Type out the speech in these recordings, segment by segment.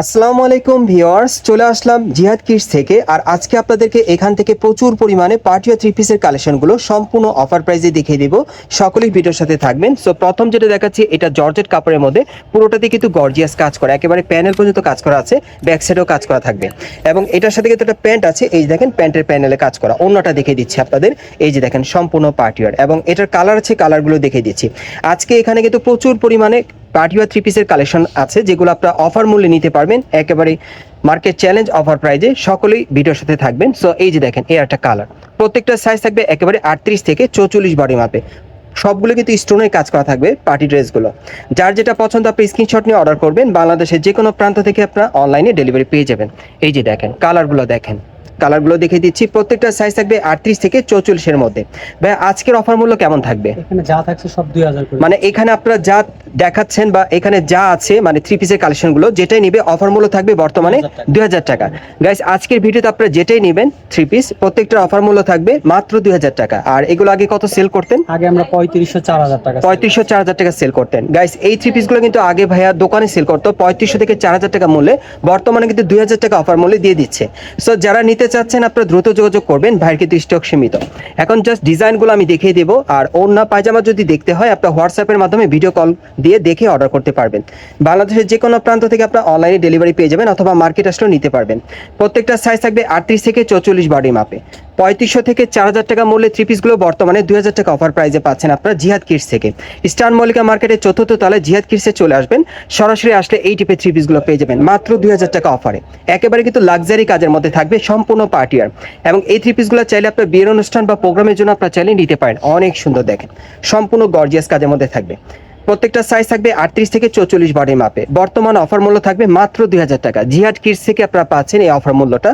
আসসালামু আলাইকুম ভিওয়ার্স চলে আসলাম জিহাদ কিস থেকে। আর আজকে আপনাদেরকে এখান থেকে প্রচুর পরিমাণে পার্টিয়া থ্রি পিসের কালেকশনগুলো সম্পূর্ণ অফার প্রাইসে দেখিয়ে দিব। সকলেই ভিডিওর সাথে থাকবেন। সো প্রথম যেটা দেখাচ্ছি, এটা জর্জেট কাপড়ের মধ্যে। পুরোটাতে কিন্তু গর্জিয়াস কাজ করা, একেবারে প্যানেল পর্যন্ত কাজ করা আছে, ব্যাক সাইডেও কাজ করা থাকবে। এবং এটার সাথে কিন্তু একটা প্যান্ট আছে, এই দেখেন, প্যান্টের প্যানেলে কাজ করা। অন্যটা দেখিয়ে দিচ্ছি আপনাদের। এই যে দেখেন, সম্পূর্ণ পার্টিয়ার এবং এটার কালার আছে, কালারগুলো দেখিয়ে দিচ্ছি। আজকে এখানে কিন্তু প্রচুর পরিমাণে পার্টি থ্রি পিসের কালেকশন আছে যেগুলো আপনারা অফার মূল্যে নিতে পারবেন। একেবারে মার্কেট চ্যালেঞ্জ অফার প্রাইজে সকলেই ভিডিওর সাথে থাকবেন। সো এই যে দেখেন এই একটা কালার প্রত্যেকটা সাইজ থাকবে একেবারে আটত্রিশ থেকে চৌচল্লিশ বডি মাপে সবগুলো কিন্তু স্টোনের কাজ করা থাকবে পার্টি ড্রেসগুলো যার যেটা পছন্দ আপনি স্ক্রিনশট নিয়ে অর্ডার করবেন। বাংলাদেশের যে কোনো প্রান্ত থেকে আপনারা অনলাইনে ডেলিভারি পেয়ে যাবেন। এই যে দেখেন কালারগুলো দেখেন। কালারগুলো দেখে দিচ্ছি প্রত্যেকটা সাইজ থাকবে আটত্রিশ থেকে চৌচল্লিশের মধ্যে। ভাই আজকের অফার মূল্য কেমন থাকবে? এখানে যা থাকছে সব দুই হাজার মানে এখানে আপনারা যা দেখাচ্ছেন বা এখানে যা আছে মানে থ্রি পিসের কালেকশনগুলো যেটাই নিবে অফার মূল্য থাকবে বর্তমানে দুই হাজার টাকা। গাইস আজকের ভিডিওতে আপনারা যেটাই নেবেন থ্রি পিস প্রত্যেকটার অফার মূল্য থাকবে মাত্র দুই হাজার টাকা। আর এগুলো আগে কত সেল করতেন? আগে আমরা পঁয়ত্রিশশো চার হাজার টাকা পঁয়ত্রিশশো চার হাজার টাকা সেল করতেন। গাইস এই থ্রি পিসগুলো কিন্তু আগে ভাইয়া দোকানে সেল করতো পঁয়ত্রিশশো থেকে চার হাজার টাকা মূল্যে। বর্তমানে কিন্তু দুই হাজার টাকা অফার মূল্যে দিয়ে দিচ্ছে। সো যারা নিতে চাচ্ছেন আপনারা দ্রুত যোগাযোগ করবেন ভাইয়ের কিন্তু স্টক সীমিত। এখন জাস্ট ডিজাইনগুলো আমি দেখিয়ে দেবো। আর ওড়না পায়জামা যদি দেখতে হয় আপনার হোয়াটসঅ্যাপের মাধ্যমে ভিডিও কল দিয়ে দেখে অর্ডার করতে পারবেন। বাংলাদেশের যে কোনো প্রান্ত থেকে আপনার অনলাইনে ডেলিভারি পেয়ে যাবেন অথবা মার্কেট আসলেও নিতে পারবেন। প্রত্যেকটা সাইজ থাকবে আটত্রিশ থেকে চৌচল্লিশ বডি মাপে পঁয়ত্রিশশো থেকে চার হাজার টাকা মূল্যে থ্রি পিসগুলো বর্তমানে দুই হাজার টাকা অফার প্রাইজে পাচ্ছেন আপনারা জিহাদ কিডস থেকে। স্টার মল্লিকা মার্কেটের চতুর্থ তলায় জিহাদ কিডসে চলে আসবেন। সরাসরি আসলে এই টিপে থ্রি পিসগুলো পেয়ে যাবেন মাত্র দুই হাজার টাকা অফারে একেবারে কিন্তু লাক্সারি কাজের মধ্যে থাকবে সম্পূর্ণ পার্টিয়ার এবং এই থ্রি পিসগুলো চাইলে আপনার বিয়ের অনুষ্ঠান বা প্রোগ্রামের জন্য আপনার চাইলে নিতে পারেন। অনেক সুন্দর দেখেন। সম্পূর্ণ গর্জিয়াস কাজের মধ্যে থাকবে। প্রত্যেকটা সাইজ থাকবে আটত্রিশ থেকে চৌচল্লিশ বডি মাপে বর্তমান অফার মূল্য থাকবে মাত্র দুই হাজার টাকা। জিহাদ কিডস থেকে আপনারা পাচ্ছেন এই অফার মূল্যটা।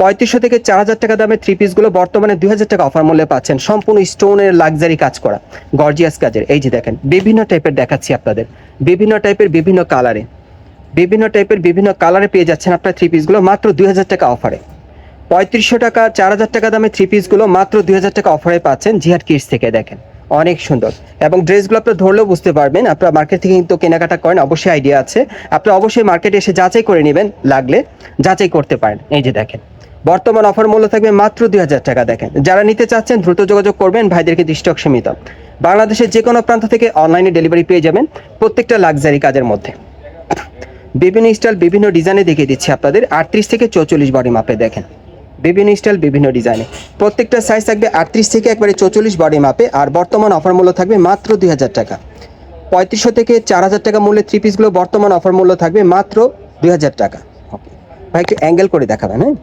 পঁয়ত্রিশশো থেকে চার হাজার টাকা দামের থ্রি পিসগুলো বর্তমানে দুই হাজার টাকা অফার মূল্যে পাচ্ছেন। সম্পূর্ণ স্টোনের লাক্সারি কাজ করা। গর্জিয়াস কাজের। এই যে দেখেন, বিভিন্ন টাইপের দেখাচ্ছি আপনাদের। বিভিন্ন টাইপের বিভিন্ন কালারে বিভিন্ন টাইপের বিভিন্ন কালারে পেয়ে যাচ্ছেন আপনার থ্রি পিসগুলো মাত্র দুই হাজার টাকা অফারে পঁয়ত্রিশশো টাকা, চার হাজার টাকা দামে থ্রি পিসগুলো মাত্র দুই হাজার টাকা অফারে পাচ্ছেন জিহাদ কিডস থেকে, দেখেন। অনেক সুন্দর। এবং ড্রেসগুলো আপনার ধরলেও বুঝতে পারবেন, আপনার মার্কেট থেকে কিন্তু কেনাকাটা করেন, অবশ্যই আইডিয়া আছে। আপনি অবশ্যই মার্কেটে এসে যাচাই করে নেবেন, লাগলে যাচাই করতে পারেন। এই যে দেখেন, বর্তমান অফার মূল্য থাকবে মাত্র দুই হাজার টাকা, দেখেন। যারা নিতে চাচ্ছেন, দ্রুত যোগাযোগ করবেন, ভাইদেরকে দৃষ্টক সীমিত। বাংলাদেশের যে কোনো প্রান্ত থেকে অনলাইনে ডেলিভারি পেয়ে যাবেন প্রত্যেকটা লাক্সারি কাজের মধ্যে। বিভিন্ন স্টাইল বিভিন্ন ডিজাইনে দেখিয়ে দিচ্ছি আপনাদের। আটত্রিশ থেকে চৌচল্লিশ বডি মাপে, দেখেন। বিভিন্ন স্টাইল, বিভিন্ন ডিজাইনে। প্রত্যেকটা সাইজ থাকবে আটত্রিশ থেকে একবারে চৌচল্লিশ বডি মাপে আর বর্তমান অফার মূল্য থাকবে মাত্র দুই হাজার টাকা। পঁয়ত্রিশশো থেকে চার হাজার টাকা মূল্যের থ্রি পিসগুলো বর্তমান অফার মূল্য থাকবে মাত্র দুই হাজার টাকা। ওকে ভাই, একটু অ্যাঙ্গেল করে দেখাবেন হ্যাঁ?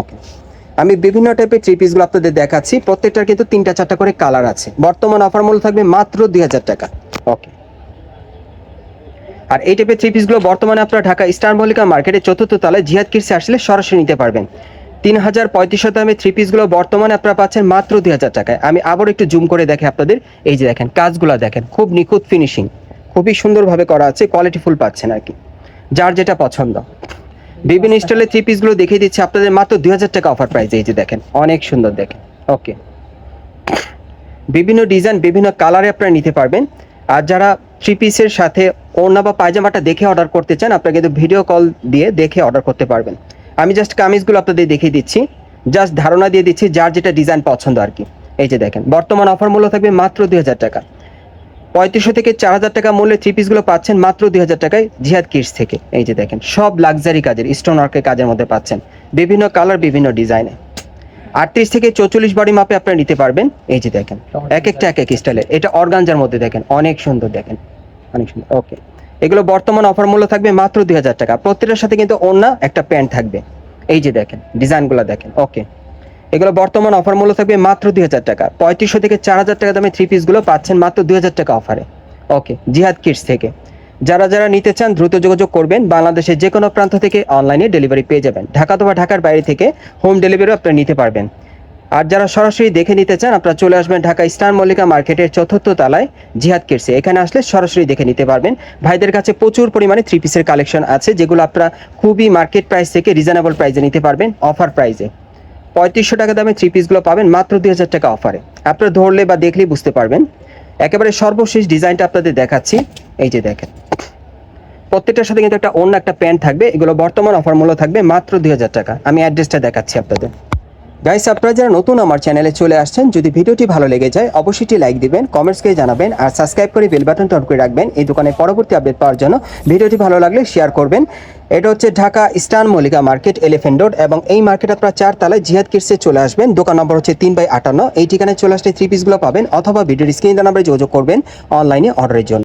ওকে আমি বিভিন্ন টাইপের থ্রি পিসগুলো আপনাদের দেখাচ্ছি। প্রত্যেকটার কিন্তু তিনটা চারটা করে কালার আছে। বর্তমান অফার মূল্য থাকবে মাত্র দুই হাজার টাকা। ওকে আর এই টাইপের থ্রি পিসগুলো বর্তমানে আপনারা ঢাকা স্টার মল্লিকা মার্কেটের চতুর্থ তলায় জিহাদ কিডসে আসলে সরাসরি নিতে পারবেন। তিন হাজার পঁয়ত্রিশশো দামে থ্রি পিসগুলো বর্তমানে আপনারা পাচ্ছেন মাত্র দুই হাজার টাকায়। আমি আবার একটু জুম করে দেখে আপনাদের। এই যে দেখেন কাজগুলো দেখেন খুব নিখুঁত ফিনিশিং খুবই সুন্দরভাবে করা আছে কোয়ালিটি ফুল পাচ্ছেন আর কি যার যেটা পছন্দ। বিভিন্ন স্টাইলের থ্রি পিসগুলো দেখিয়ে দিচ্ছে আপনাদের মাত্র দুই হাজার টাকা অফার প্রাইস এই যে দেখেন অনেক সুন্দর দেখেন। ওকে বিভিন্ন ডিজাইন বিভিন্ন কালারে আপনারা নিতে পারবেন। আর যারা থ্রি পিসের সাথে ওড়না বা পায়জামাটা দেখে অর্ডার করতে চান আপনারা কিন্তু ভিডিও কল দিয়ে দেখে অর্ডার করতে পারবেন। আমি জাস্ট কামিজগুলো আপনাদের দেখিয়ে দিচ্ছি। জাস্ট ধারণা দিয়ে দিচ্ছি যার যেটা ডিজাইন পছন্দ আর কি। এই যে দেখেন বর্তমান অফার মূল্য থাকবে মাত্র দুই হাজার টাকা। পঁয়ত্রিশশো থেকে চার হাজার টাকা মূল্যে থ্রি পিসগুলো পাচ্ছেন মাত্র দুই হাজার টাকায় জিহাদ কিডস থেকে। এই যে দেখেন সব লাক্সারি কাজের স্টোন ওয়ার্কের কাজের মধ্যে পাচ্ছেন। বিভিন্ন কালার বিভিন্ন ডিজাইনে আটত্রিশ থেকে চৌচল্লিশ বডি মাপে আপনারা নিতে পারবেন। এই যে দেখেন এক একটা এক এক স্টাইলের এটা অর্গানজার মধ্যে দেখেন অনেক সুন্দর দেখেন। অনেক সুন্দর ওকে এগুলো বর্তমান অফার মূল্য থাকবে মাত্র দুই হাজার টাকা। প্রত্যেকটার সাথে কিন্তু অন্য একটা প্যান্ট থাকবে। এই যে দেখেন, ডিজাইনগুলো দেখেন ওকে এগুলো বর্তমান অফার মূল্য থাকবে মাত্র দুই হাজার টাকা। পঁয়ত্রিশশো থেকে চার হাজার টাকা দামে থ্রি পিসগুলো পাচ্ছেন মাত্র দুই হাজার টাকা অফারে ওকে জিহাদ কিডস থেকে। যারা যারা নিতে চান, দ্রুত যোগাযোগ করবেন। বাংলাদেশের যে কোনো প্রান্ত থেকে অনলাইনে ডেলিভারি পেয়ে যাবেন। ঢাকা অথবা ঢাকার বাইরে থেকে হোম ডেলিভারিও আপনারা নিতে পারবেন। আর যারা সরাসরি দেখে নিতে চান, আপনারা চলে আসবেন ঢাকা স্টার মল্লিকা মার্কেটের চতুর্থ তলায় জিহাদ কিডসে এখানে আসলে সরাসরি দেখে নিতে পারবেন। ভাইদের কাছে প্রচুর পরিমাণে থ্রি পিসের কালেকশন আছে, যেগুলো আপনারা খুবই মার্কেট প্রাইস থেকে রিজনেবল প্রাইসে নিতে পারবেন অফার প্রাইসে পঁয়ত্রিশশো টাকা দামে থ্রি পিসগুলো পাবেন, মাত্র দুই হাজার টাকা অফারে আপনারা ধরলে বা দেখলেই বুঝতে পারবেন। একেবারে সর্বশেষ ডিজাইনটা আপনাদের দেখাচ্ছি। এই যে দেখেন। প্রত্যেকটার সাথে কিন্তু একটা অন্য একটা প্যান্ট থাকবে। এগুলো বর্তমান অফার মূল্য থাকবে মাত্র দুই হাজার টাকা। আমি অ্যাড্রেসটা দেখাচ্ছি আপনাদের। গাইস আপনারা যারা নতুন আমার চ্যানেলে চলে আসছেন, যদি ভিডিওটি ভালো লেগে যায়, অবশ্যই লাইক দিবেন কমেন্টস করে জানাবেন, আর সাবস্ক্রাইব করে বেল বাটনটা অন করে রাখবেন। এই দোকানে পরবর্তী আপডেট পাওয়ার জন্য ভিডিওটি ভালো লাগলে শেয়ার করবেন। এটা হচ্ছে Dhaka Eastern Mallika market Elephant Road এবং এই মার্কেট আপনারা চার তালায় জিহাদ কিটসে চলে আসবেন। দোকান নম্বর হচ্ছে তিন বাই আটান্ন। এই ঠিকানায় চলে আসলে থ্রি পিসগুলো পাবেন, অথবা ভিডিওর স্ক্রিন নাম্বারে যোগাযোগ করবেন অনলাইনে অর্ডারের জন্য।